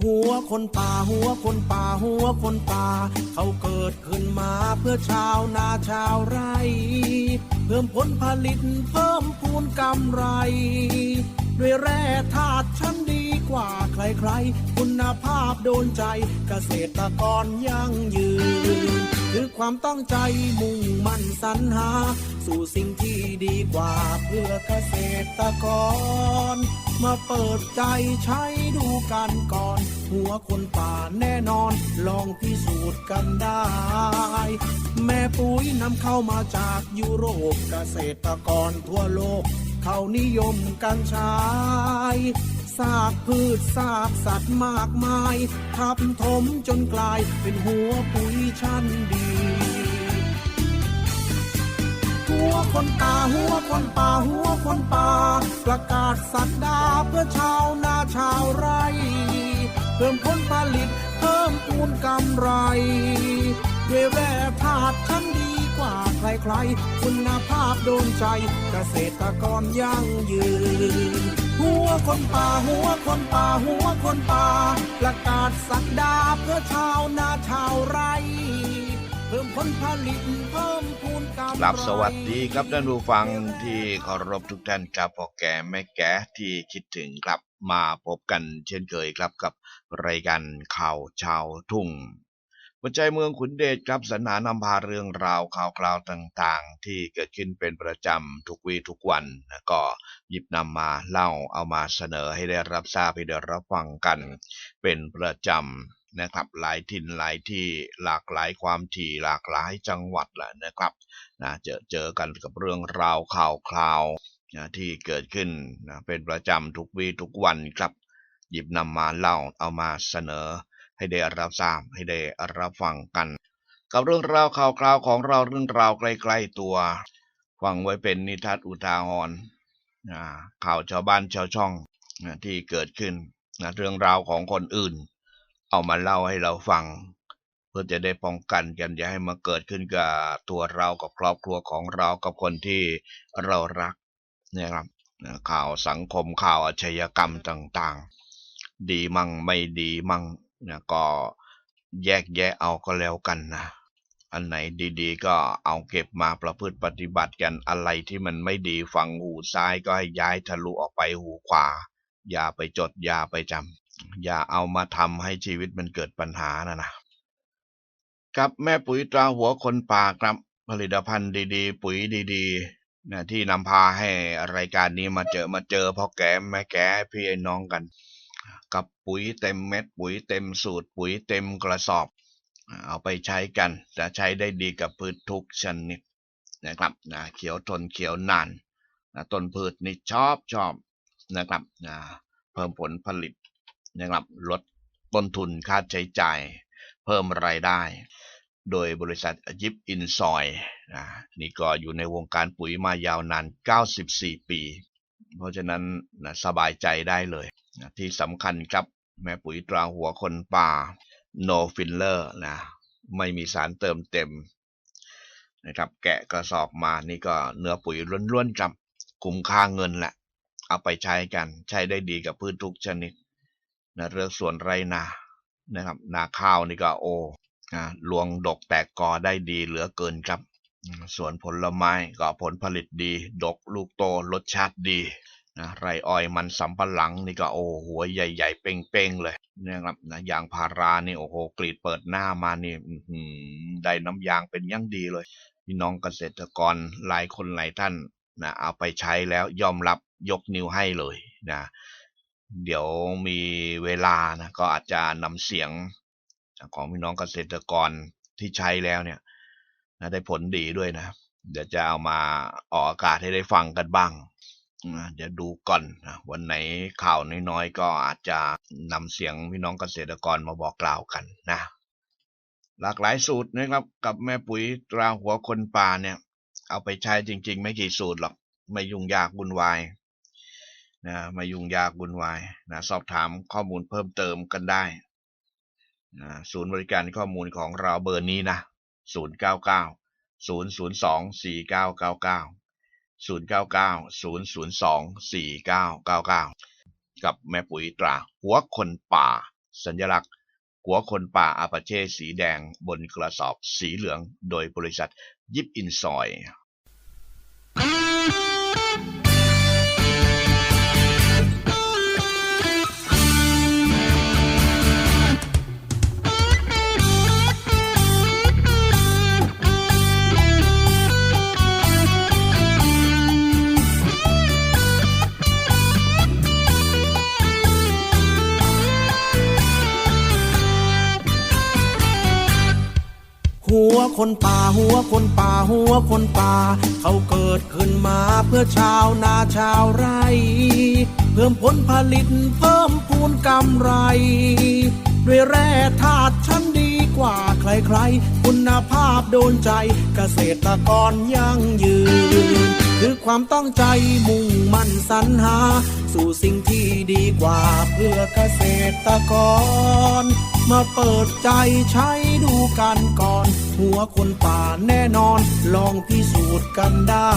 หัวคนป่าหัวคนป่าหัวคนป่า เขาเกิดขึ้นมาเพื่อชาวนาชาวไร่ เพิ่มผลผลิตเพิ่มพูนกำไร ด้วยแร่ธาตุชั้นดีกว่าใครๆ คุณภาพโดนใจเกษตรกรยั่งยืน คือความตั้งใจมุ่งมั่นสรรหา สู่สิ่งที่ดีกว่าเพื่อเกษตรกร มาเปิดใจใช้ดูกันก่อน หัวคนป่าแน่นอน ลองพิสูจน์กันได้ แม่ปุ๋ยนำเข้ามาจากยุโรปเกษตรกรทั่วโลก เขานิยมกันใช้ ซากพืชซากสัตว์มากมายทับถมจนกลายเป็นหัวปุ๋ยชั้นดีหัวคนป่าหัวคนป่าหัวคนป่า ประกาศสัตดาเพื่อชาวนาชาวไร่เพิ่มผลผลิตเพิ่มพูนกำไร ด้วยแร่ธาตุชั้นดีกว่าใครๆ คุณภาพโดนใจเกษตรกรยั่งยืน หัวคนป่าหัวคนป่าหัวคนป่า ประกาศสักดาเพื่อชาวนาชาวไร่เพิ่มผลผลิตเพิ่มพูนกำไรครับสวัสดีครับท่านผู้ฟังที่เคารพทุกท่านครับพ่อแก่แม่แก่ที่คิดถึงครับมาพบกันเช่นเคยครับกับรายการข่าวชาวทุ่ง หัวใจเมืองขุนเดชครับสรรหานำพาเรื่องราวข่าวคราวต่างๆ ที่เกิดขึ้นเป็นประจำทุกวีทุกวันนะก็หยิบนำมาเล่าเอามาเสนอให้ได้รับทราบให้ได้รับฟังกันเป็นประจำนะครับหลายถิ่นหลายที่หลากหลายความถี่หลากหลายจังหวัดแหละนะครับนะเจอเจอกันกับเรื่องราวข่าวคราวนะที่เกิดขึ้นนะเป็นประจำทุกวีทุกวันครับ หยิบนำมาเล่าเอามาเสนอ ให้ได้รับทราบให้ได้รับฟังกัน กับเรื่องราวข่าวคราวของเราเรื่องราวใกล้ๆตัวฟังไว้เป็นนิทัศน์อุทาหรณ์นข่าวชาวบ้านชาวช่องที่เกิดขึ้นเรื่องราวของคนอื่น เอามาเล่าให้เราฟัง เพื่อจะได้ป้องกันกันอย่าให้มาเกิดขึ้นกับตัวเรากับครอบครัวของเรากับคนที่เรารักนี่ครับข่าวสังคมข่าวอาชญากรรมต่างๆ ดีมั่งไม่ดีมั่ง นะก็แยกแยะเอาก็แล้วกันนะ อันไหนดีๆ ก็เอาเก็บมาประพฤติปฏิบัติกันอะไรที่มันไม่ดีฝั่งหูซ้ายก็ให้ย้ายทะลุออกไปหูขวา อย่าไปจดอย่าไปจำอย่าเอามาทำให้ชีวิตมันเกิดปัญหานะนะกับแม่ปุ๋ยตราหัวคนป่าครับ ผลิตภัณฑ์ดีๆ ปุ๋ยดีๆนะที่นำพาให้รายการนี้มาเจอมาเจอพ่อแก่แม่แก่พี่ไอ้น้องกัน กับปุ๋ยเต็มเม็ดปุ๋ยเต็มสูตรปุ๋ยเต็มกระสอบ เอาไปใช้กันจะใช้ได้ดีกับพืชทุกชนิดนะครับนะเขียวทนเขียวนานนะต้นพืชนี่ชอบชอบนะครับนะเพิ่มผลผลิตนะครับลดต้นทุนค่าใช้จ่าย เพิ่มรายได้ โดยบริษัทยิปอินซอยนะนี่ก็อยู่ในวงการปุ๋ยมายาวนาน 94 ปี เพราะฉะนั้นนะสบายใจได้เลย ที่สำคัญครับแม่ปุ๋ยตราหัวคนป่า no filler นะไม่มีสารเติมเต็มนะครับแกะกระสอบมานี่ก็เนื้อปุ๋ยล้วนๆครับคุ้มค่าเงินแหละ เอาไปใช้กันใช้ได้ดีกับพืชทุกชนิดนะเรื่องสวนไรนานะครับ นาข้าวนี่ก็โอ้อ่าลวงดกแตกกอได้ดีเหลือเกินครับส่วนผลไม้ก็ผลผลิตดี ดกลูกโตรสชาติดี นะไรอ้อยมันสำปะหลังนี่ก็โอ้หัวใหญ่ ๆ เป้งๆเลยนะครับนะยางพารานี่โอ้โหกรีดเปิดหน้ามานี่ได้น้ำยางเป็นยั่งดีเลยพี่น้องเกษตรกรหลายคนหลายท่านนะเอาไปใช้แล้วยอมรับยกนิ้วให้เลยนะเดี๋ยวมีเวลานะก็อาจจะนำเสียงของพี่น้องเกษตรกรที่ใช้แล้วเนี่ยนะได้ผลดีด้วยนะ เดี๋ยวจะเอามาออกอากาศให้ได้ฟังกันบ้าง นะเดี๋ยวดูก่อนนะวันไหนข่าวน้อยๆก็อาจจะนำเสียงพี่น้องเกษตรกรมาบอกกล่าวกันนะหลากหลายสูตรนะครับกับแม่ปุ๋ยตราหัวคนป่าเนี่ย เอาไปใช้จริง ๆ ไม่กี่สูตรหรอกไม่ยุ่งยากวุ่นวายนะไม่ยุ่งยากวุ่นวายนะสอบถามข้อมูลเพิ่มเติมกันได้นะศูนย์บริการข้อมูลของเราเบอร์นี้นะ 099 002 4999 099 002 4999 กับแม่ปุ๋ยตรา หัวคนป่า สัญลักษณ์ หัวคนป่าอาปาเช่สีแดงบนกระสอบสีเหลือง โดยบริษัทยิปอินซอย คนป่าหัวคนป่าหัวคนป่า เขาเกิดขึ้นมาเพื่อชาวนาชาวไร่ เพิ่มผลผลิตเพิ่มพูนกำไร ด้วยแร่ธาตุชั้นดีกว่าใครๆ คุณภาพโดนใจเกษตรกรยั่งยืน คือความตั้งใจมุ่งมั่นสรรหา สู่สิ่งที่ดีกว่าเพื่อเกษตรกร มาเปิดใจใช้ดูกันก่อน หัวคนป่าแน่นอน ลองพิสูจน์กันได้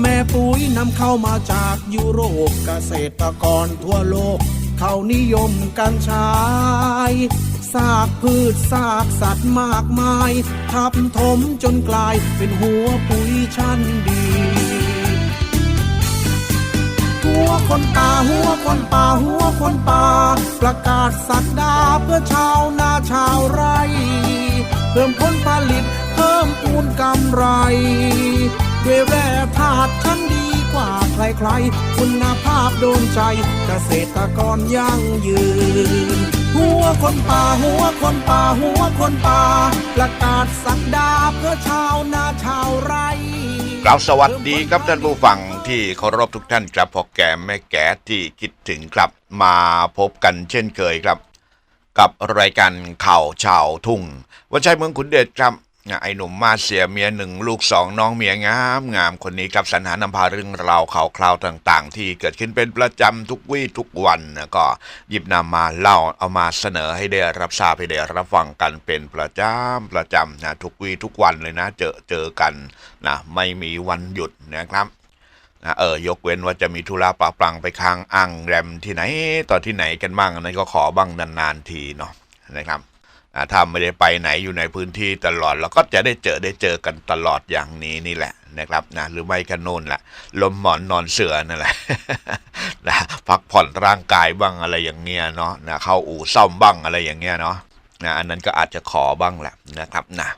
แม่ปุ๋ยนำเข้ามาจากยุโรปเกษตรกรทั่วโลก เขานิยมกันใช้ ซากพืชซากสัตว์มากมาย ทับถมจนกลายเป็นหัวปุ๋ยชั้นดี หัวคนป่าหัวคนป่าหัวคนป่า ประกาศสักดาเพื่อชาวนาชาวไร่ เพิ่มผลผลิตเพิ่มปูนกำไรด้วยแร่ธาตุชั้นดีกว่าใครๆ คุณภาพโดนใจเกษตรกรยั่งยืน หัวคนป่าหัวคนป่าหัวคนป่า ประกาศสักดาเพื่อชาวนาชาวไร่กราบสวัสดีครับท่านผู้ฟังที่เคารพทุกท่านครับพ่อแก่แม่แก่ที่คิดถึงครับมาพบกันเช่นเคยครับ กับรายการข่าวชาวทุ่งวันชัยเมืองขุนเดชครับ ไอ้หนุ่มมาเสียเมียหนึ่งลูกสองน้องเมียงามงามคนนี้ครับสรรหานำพาเรื่องราวข่าวคราวต่างๆ ที่เกิดขึ้นเป็นประจำทุกวี่ทุกวันนะก็หยิบนำมาเล่าเอามาเสนอให้ได้รับทราบให้ได้รับฟังกันเป็นประจำประจำนะทุกวี่ทุกวันเลยนะ เจอเจอกันนะไม่มีวันหยุดนะครับนะเออยกเว้นว่าจะมีธุระปะปลังไปค้างอ้างแรมที่ไหนต่อที่ไหนกันบ้างอันนั้นก็ขอบ้างนานๆทีเนาะนะครับ ถ้าไม่ได้ไปไหนอยู่ในพื้นที่ตลอดเราก็จะได้เจอได้เจอกันตลอดอย่างนี้นี่แหละนะครับนะหรือไม่ก็โน่นแหละลมหมอนนอนเสือนั่นแหละนะพักผ่อนร่างกายบ้างอะไรอย่างเงี้ยเนาะนะเข้าอู่ซ่อมบ้างอะไรอย่างเงี้ยเนาะนะอันนั้นก็อาจจะขอบ้างแหละนะครับนะ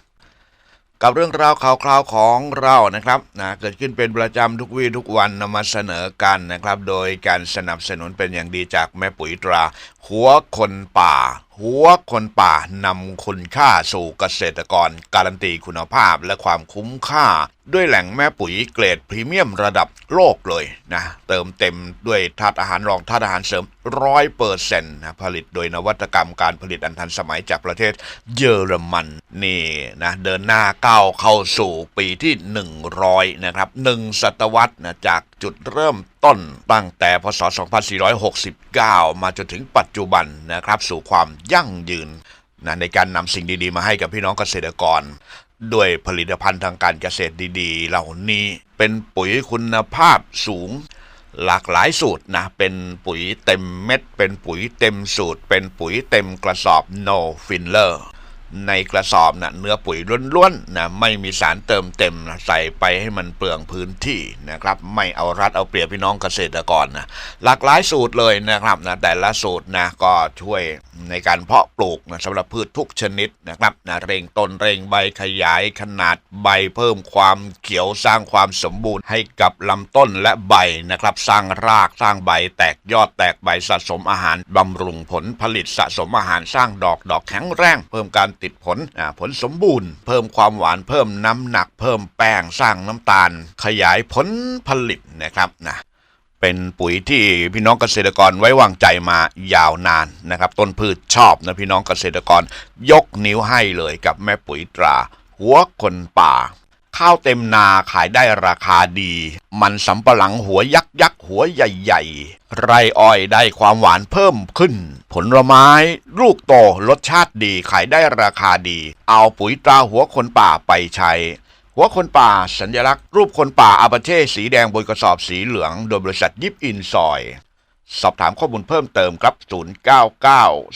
กับเรื่องราวข่าวคราวของเรานะครับนะเกิดขึ้นเป็นประจำทุกวี่ทุกวันนำมาเสนอกันนะครับ โดยการสนับสนุนเป็นอย่างดีจากแม่ปุ๋ยตราหัวคนป่า หัวคนป่านำคุณค่าสู่เกษตรกร การันตีคุณภาพและความคุ้มค่า ด้วยแหล่งแม่ปุ๋ยเกรดพรีเมียมระดับโลกเลยนะ เติมเต็มด้วยธาตุอาหารรองธาตุอาหารเสริมร้อยเปอร์เซ็นต์นะผลิตโดยนวัตกรรมการผลิตอันทันสมัยจากประเทศเยอรมันนี่นะเดินหน้าก้าวเข้าสู่ปีที่ 100 นะครับหนึ่งศตวรรษนะจาก จุดเริ่มต้นตั้งแต่พศ 2469 มาจนถึงปัจจุบันนะครับ สู่ความยั่งยืนนะในการนำสิ่งดีๆ มาให้กับพี่น้องเกษตรกร ด้วยผลิตภัณฑ์ทางการเกษตรดีๆ เหล่านี้เป็นปุ๋ยคุณภาพสูงหลากหลายสูตรนะ เป็นปุ๋ยเต็มเม็ด เป็นปุ๋ยเต็มสูตร เป็นปุ๋ยเต็มกระสอบ no filler ในกระสอบนะเนื้อปุ๋ยล้วนๆนะไม่มีสารเติมเต็มนะใส่ไปให้มันเปลืองพื้นที่นะครับไม่เอารัดเอาเปรียบพี่น้องเกษตรกรนะหลากหลายสูตรเลยนะครับนะแต่ละสูตรนะก็ช่วยในการเพาะปลูกนะสำหรับพืชทุกชนิดนะครับนะเร่งต้นเร่งใบขยายขนาดใบเพิ่มความเขียวสร้างความสมบูรณ์ให้กับลำต้นและใบนะครับสร้างรากสร้างใบ แตกยอดแตกใบสะสมอาหารบำรุงผลผลิตสะสมอาหารสร้างดอกดอกแข็งแรง เพิ่มการติดผลผลสมบูรณ์ เพิ่มความหวานเพิ่มน้ำหนัก เพิ่มแป้งสร้างน้ำตาล ขยายผลผลิตนะครับนะเป็นปุ๋ยที่พี่น้องเกษตรกรไว้วางใจมายาวนานนะครับ ต้นพืชชอบนะพี่น้องเกษตรกรยกนิ้วให้เลยกับแม่ปุ๋ยตรา หัวคนป่า ข้าวเต็มนาขายได้ราคาดี มันสำปะหลังหัวยักษ์ยักษ์หัวใหญ่ ๆ ไรอ้อยได้ความหวานเพิ่มขึ้น ผลไม้ลูกโตรสชาติดีขายได้ราคาดี เอาปุ๋ยตราหัวคนป่าไปใช้ หัวคนป่าสัญลักษณ์รูปคนป่าอาปาเช่สีแดงบนกระสอบสีเหลือง โดยบริษัทยิปอินซอย สอบถามข้อมูลเพิ่มเติมครับ 099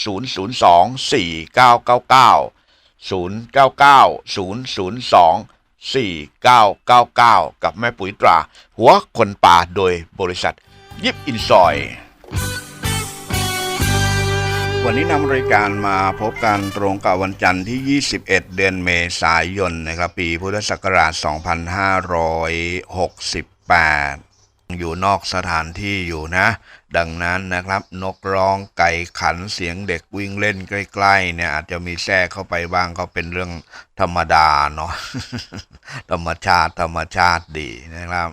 002 4999 099 002 4999 กับแม่ปุ๋ยตรา หัวคนป่าโดยบริษัท ยิบอินซอย วันนี้นำรายการมาพบกันตรงกับวันจันทร์ที่ 21 เดือนเมษายนนะครับปีพุทธศักราช 2568 อยู่นอกสถานที่อยู่นะ ดังนั้นนะครับ นกร้องไก่ขันเสียงเด็กวิ่งเล่นใกล้ๆ เนี่ยอาจจะมีแทรกเข้าไปบ้างก็เป็นเรื่องธรรมดาเนาะธรรมชาติธรรมชาติดีนะครับ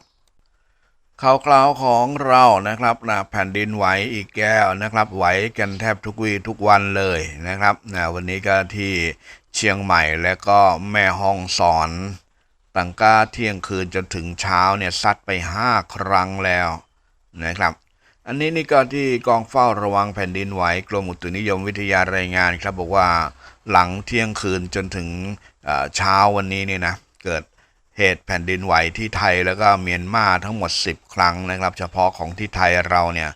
ข่าวคราวของเรานะครับนะแผ่นดินไหวอีกแก้วนะครับ ไหวกันแทบทุกวีทุกวันเลยนะครับนะวันนี้ก็ที่เชียงใหม่และก็แม่ห้องสอนตั้งกาเที่ยงคืนจนถึงเช้าเนี่ยซัดไปห้าครั้งแล้วนะครับ อันนี้นี่ก็ที่กองเฝ้าระวังแผ่นดินไหวกรมอุตุนิยมวิทยารายงานครับบอกว่าหลังเที่ยงคืนจนถึงเช้าวันนี้เนี่ยนะเกิดเหตุแผ่นดินไหวที่ไทยแล้วก็เมียนมาทั้งหมด 10 ครั้งนะครับ เฉพาะของที่ไทยเราเนี่ย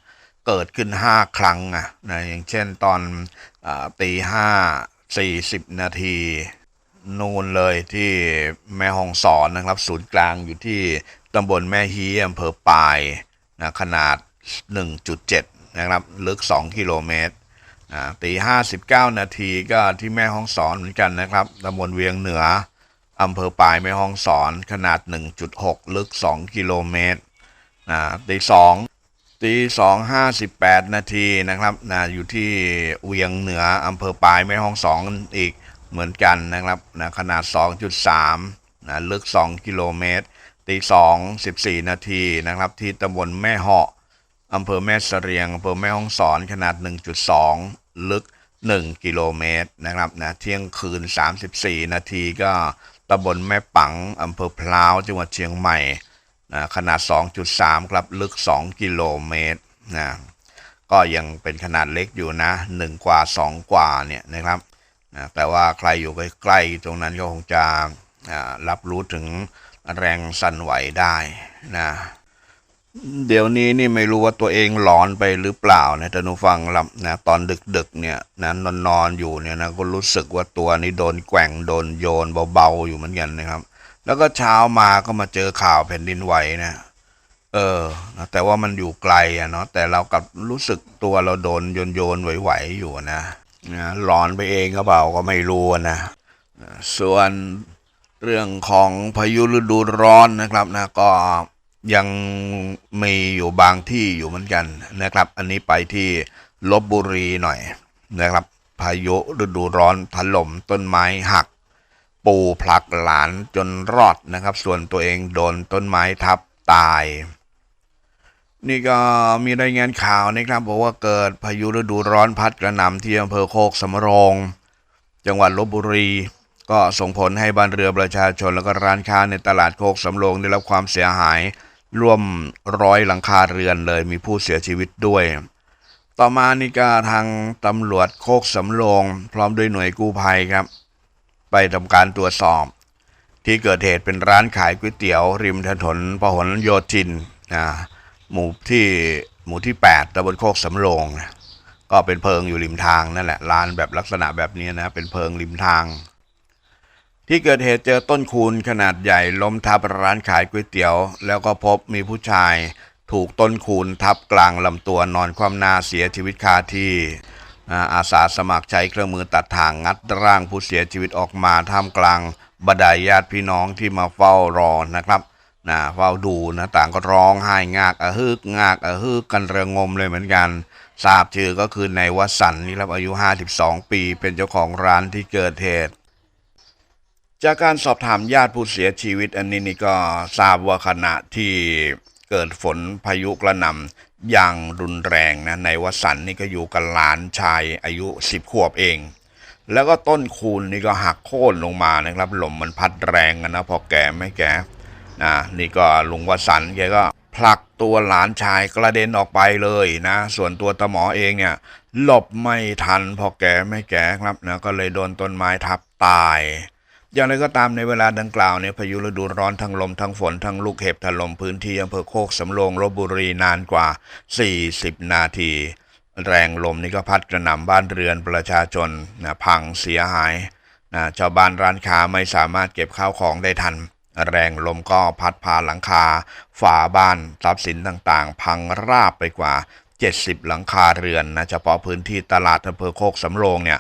เกิดขึ้น 5 ครั้งอะนะอย่างเช่นตอนอตีห้าสี่สิบนาทีนูนเลยที่แม่ฮองสอนนะครับ ศูนย์กลางอยู่ที่ตำบลแม่ฮีอำเภอปายนะขนาด 1.7 นะครับ ลึก 2 กิโลเมตรอ่าตี59นาทีก็ที่แม่ฮ่องสอนเหมือนกันนะครับตำบลเวียงเหนืออำเภอปลายแม่ฮ่องสอนขนาด 1.6 ลึก 2 กิโลเมตรตีสองตีสองห้าสิบแปดนาทีนะครับนะอยู่ที่เวียงเหนืออำเภอปลายแม่ฮ่องสอนอีกเหมือนกันนะครับนะขนาด 2.3นะลึก 2 กิโลเมตรตี2 14นาทีนะครับที่ตำบลแม่เหาะ อำเภอแม่เสรียงอำเภอแม่ฮ่องสอนขนาด 1.2 ลึก 1 กิโลเมตรนะครับนะเที่ยงคืน 34 นาทีก็ตำบลแม่ปังอำเภอพร้าวจังหวัดเชียงใหม่นะขนาด 2.3 ครับลึก 2 กิโลเมตรนะก็ยังเป็นขนาดเล็กอยู่นะ 1 กว่า 2 กว่าเนี่ยนะครับนะแต่ว่าใครอยู่ใกล้ๆตรงนั้นก็คงจะรับรู้ถึงแรงสั่นไหวได้นะ เดี๋ยวนี้นี่ไม่รู้ว่าตัวเองหลอนไปหรือเปล่านะแต่หนูฟังลับนะตอนดึกๆเนี่ยนะนอนนอนอยู่เนี่ยนะก็รู้สึกว่าตัวนี้โดนแกว่งโดนโยนเบาๆอยู่เหมือนกันนะครับ แล้วก็เช้ามาก็มาเจอข่าวแผ่นดินไหวนะเออนะแต่ว่ามันอยู่ไกลอะเนาะแต่เรากลับรู้สึกตัวเราโดนโยนโยนไหวๆอยู่นะนะหลอนไปเองก็เปล่าก็ไม่รู้นะส่วนเรื่องของพายุฤดูร้อนนะครับนะก็ ยังมีอยู่บางที่อยู่เหมือนกันนะครับ อันนี้ไปที่ลบบุรีหน่อยนะครับ พายุฤดูร้อนถล่มต้นไม้หัก ปูผลักหลานจนรอดนะครับ ส่วนตัวเองโดนต้นไม้ทับตาย นี่ก็มีรายงานข่าวนะครับบอกว่าเกิดพายุฤดูร้อนพัดกระหน่ำที่อำเภอโคกสำโรง จังหวัดลบบุรีก็ส่งผลให้บ้านเรือประชาชนแล้วก็ร้านค้าในตลาดโคกสำโรงได้รับความเสียหาย รวมร้อยหลังคาเรือนเลยมีผู้เสียชีวิตด้วย ต่อมานีก็ทางตำรวจโคกสำโรงพร้อมด้วยหน่วยกู้ภัยครับ ไปทำการตรวจสอบ ที่เกิดเหตุเป็นร้านขายก๋วยเตี๋ยว ริมถนนพหลโยธินนะหมู่ที่หมู่ที่ 8ตำบลโคกสำโรงนะก็เป็นเพิงอยู่ริมทางนั่นแหละร้านแบบลักษณะแบบนี้นะเป็นเพิงริมทาง ที่เกิดเหตุเจอต้นคูณขนาดใหญ่ล้มทับร้านขายก๋วยเตี๋ยว แล้วก็พบมีผู้ชาย ถูกต้นคูณทับกลางลำตัวนอนคว่ำหน้าเสียชีวิตคาที่อาสาสมัครใช้เครื่องมือตัดถ่างงัดร่างผู้เสียชีวิตออกมาท่ามกลางบรรดาญาติพี่น้องที่มาเฝ้ารอนะครับนะเฝ้าดูนะต่างก็ร้องไห้งากอะฮึกงากอะฮึกกันระงมเลยเหมือนกันทราบชื่อก็คือในยวสันนี่ครับอายุ 52 ปี เป็นเจ้าของร้านที่เกิดเหตุ จากการสอบถามญาติผู้เสียชีวิตอันนี้นี่ก็ทราบว่าขณะที่เกิดฝนพายุกระหน่ำอย่างรุนแรงนะในวสันนี่ก็อยู่กับหลานชายอายุ10ขวบเอง แล้วก็ต้นคูณนี่ก็หักโค่นลงมานะครับลมมันพัดแรงนะพอแก่ไม่แก่นะนี่ก็ลุงวสันแกก็ผลักตัวหลานชายกระเด็นออกไปเลยนะ ส่วนตัวตาหมอเองเนี่ยหลบไม่ทันพอแก่ไม่แก่ครับนะก็เลยโดนต้นไม้ทับตาย อย่างไรก็ตามในเวลาดังกล่าวเนี่ยพายุฤดูร้อนทั้งลมทั้งฝนทั้งลูกเห็บถล่มพื้นที่อำเภอโคกสำโรงลบบุรีนานกว่า 40 นาที แรงลมนี่ก็พัดกระหน่ำบ้านเรือนประชาชนนะพังเสียหายนะชาวบ้านร้านค้าไม่สามารถเก็บข้าวของได้ทัน แรงลมก็พัดพาหลังคา ฝาบ้านทรัพย์สินต่างๆ พังราบไปกว่า 70 หลังคาเรือนนะเฉพาะพื้นที่ตลาดอำเภอโคกสำโรงเนี่ย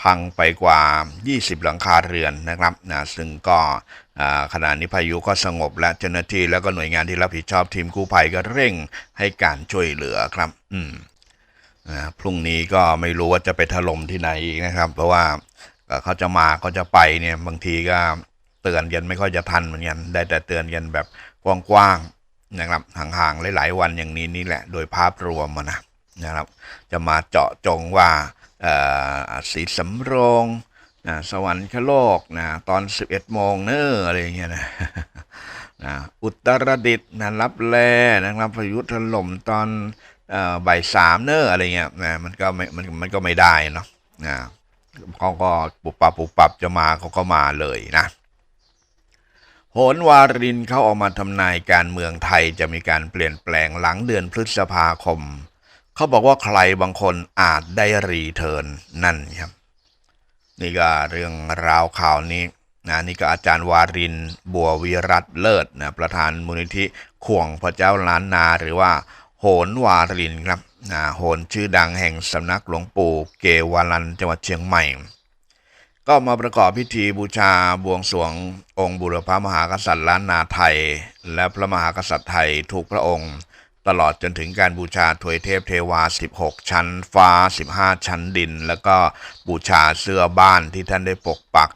พังไปกว่า 20 หลังคาเรือนนะครับนะซึ่งก็ขณะนี้พายุก็สงบและเจ้าหน้าที่แล้วก็หน่วยงานที่รับผิดชอบทีมกู้ภัยก็เร่งให้การช่วยเหลือครับ อืมนะพรุ่งนี้ก็ไม่รู้ว่าจะไปถล่มที่ไหนอีกนะครับ เพราะว่าเขาจะมาเขาจะไปเนี่ยบางทีก็เตือนกันไม่ค่อยจะทันเหมือนกันได้แต่เตือนกันแบบกว้างๆนะครับห่างๆหลายๆวันอย่างนี้นี่แหละ โดยภาพรวมนะนะครับ จะมาเจาะจงว่า สีสำโรงนะสวรรคโลกนะตอน 11โมงเนอะอะไรเงี้ยนะนะอุตรดิตนะรับแลนะครับพายุถล่มตอนอบ่ายสามเนอะอะไรเงี้ยนะมันก็ไม่มันมันก็ไม่ได้เนาะนะเขาก็ปุบปับปุบปับจะมาเขาก็มาเลยนะโหนวารินเขาออกมาทำนายการเมืองไทยจะมีการเปลี่ยนแปลงหลังเดือนพฤษภาคม เขาบอกว่าใครบางคนอาจได้รีเทิร์นนั่นครับ นี่ก็เรื่องราวข่าวนี้นะนี่ก็อาจารย์วารินบัววิรัตเลิศนะประธานมูลนิธิข่วงพระเจ้าล้านนาหรือว่า โหนวารินครับนะโหนชื่อดังแห่งสำนักหลวงปู่เกวาลันจังหวัดเชียงใหม่ ก็มาประกอบพิธีบูชาบวงสรวงองค์บุรพมหากษัตริย์ล้านนาไทย และพระมหากษัตริย์ไทยทุกพระองค์ ตลอดจนถึงการบูชาถวยเทพเทวา 16 ชั้น ฟ้า 15 ชั้นดิน แล้วก็บูชาเสื้อบ้านที่ท่านได้ปกปัก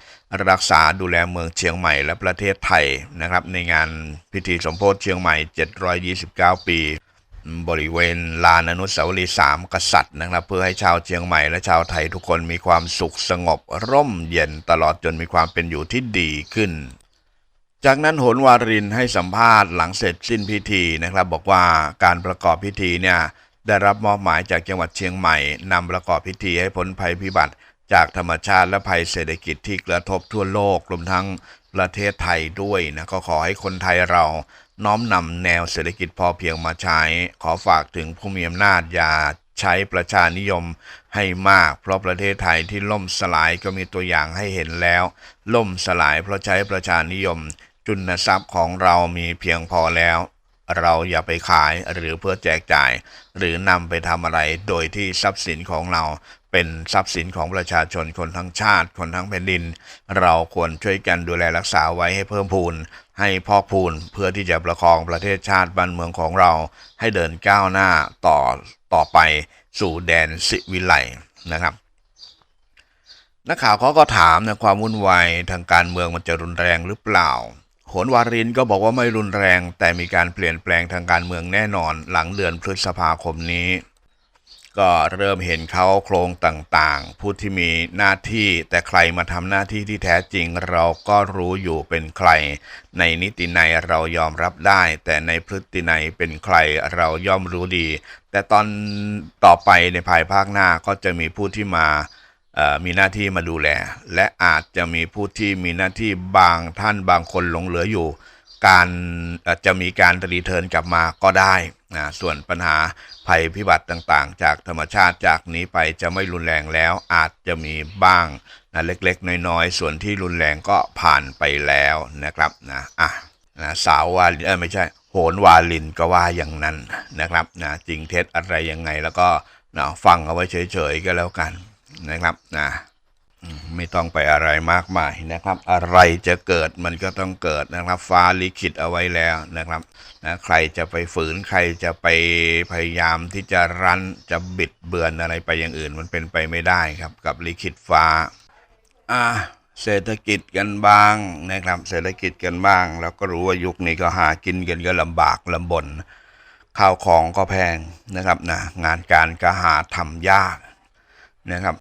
รักษาดูแลเมืองเชียงใหม่และประเทศไทยนะครับ ในงานพิธีสมโพธิเชียงใหม่ 729 ปีบริเวณลานอนุสาวรีย์สามกษัตริย์นะครับ เพื่อให้ชาวเชียงใหม่และชาวไทยทุกคนมีความสุขสงบร่มเย็นตลอดจนมีความเป็นอยู่ที่ดีขึ้น จากนั้นโหนวารินให้สัมภาษณ์หลังเสร็จสิ้นพิธีนะครับ บอกว่าการประกอบพิธีเนี่ยได้รับมอบหมายจากจังหวัดเชียงใหม่นำประกอบพิธีให้พ้นภัยพิบัติ จากธรรมชาติและภัยเศรษฐกิจที่กระทบทั่วโลกรวมทั้งประเทศไทยด้วยนะก็ขอให้คนไทยเราน้อมนำแนวเศรษฐกิจพอเพียงมาใช้ ขอฝากถึงผู้มีอำนาจอย่าใช้ประชานิยมให้มาก เพราะประเทศไทยที่ล่มสลายก็มีตัวอย่างให้เห็นแล้ว ล่มสลายเพราะใช้ประชานิยม จุนทรัพย์ของเรามีเพียงพอแล้ว เราอย่าไปขายหรือเพื่อแจกจ่าย หรือนำไปทำอะไรโดยที่ทรัพย์สินของเราเป็นทรัพย์สินของประชาชนคนทั้งชาติ คนทั้งแผ่นดิน เราควรช่วยกันดูแลรักษาไว้ให้เพิ่มพูน ให้พอกพูนเพื่อที่จะประคองประเทศชาติบ้านเมืองของเรา ให้เดินก้าวหน้าต่อต่อไปสู่แดนสิวิไลนะครับนักข่าวเขาก็ถามนะความวุ่นวายทางการเมืองมันจะรุนแรงหรือเปล่า โหนวารินก็บอกว่าไม่รุนแรง แต่มีการเปลี่ยนแปลงทางการเมืองแน่นอนหลังเดือนพฤษภาคมนี้ ก็เริ่มเห็นเขาโครงต่างๆ ผู้ที่มีหน้าที่แต่ใครมาทำหน้าที่ที่แท้จริง เราก็รู้อยู่เป็นใคร ในนิติในยเรายอมรับได้ แต่ในพฤตินัยเป็นใครเราย่อมรู้ดี แต่ตอนต่อไปในภายภาคหน้าก็จะมีผู้ที่มา มีหน้าที่มาดูแล และอาจจะมีผู้ที่มีหน้าที่บางท่านบางคนหลงเหลืออยู่ การจะมีการรีเทิร์นกลับมาก็ได้นะส่วนปัญหาภัยพิบัติต่างๆ จากธรรมชาติจากนี้ไปจะไม่รุนแรงแล้ว อาจจะมีบ้างนะเล็กๆ น้อยๆ ส่วนที่รุนแรงก็ผ่านไปแล้วนะครับนะอะนะสาววาลินเออไม่ใช่โหนวาลินก็ว่าอย่างนั้นนะครับนะจริงเท็จอะไรยังไงแล้วก็นะฟังเอาไว้เฉยๆก็แล้วกัน นะครับนะไม่ต้องไปอะไรมากมายนะครับ อะไรจะเกิดมันก็ต้องเกิดนะครับ ฟ้าลิขิตเอาไว้แล้วนะครับนะใครจะไปฝืนใครจะไปพยายามที่จะรั้นจะบิดเบือนอะไรไปอย่างอื่นมันเป็นไปไม่ได้ครับ กับลิขิตฟ้าอ่าเศรษฐกิจกันบ้างนะครับ เศรษฐกิจกันบ้างแล้วก็รู้ว่ายุคนี้ก็หากินกันก็ลำบากลำบนข้าวของก็แพงนะครับนะงานการก็หาทำยากนะครับ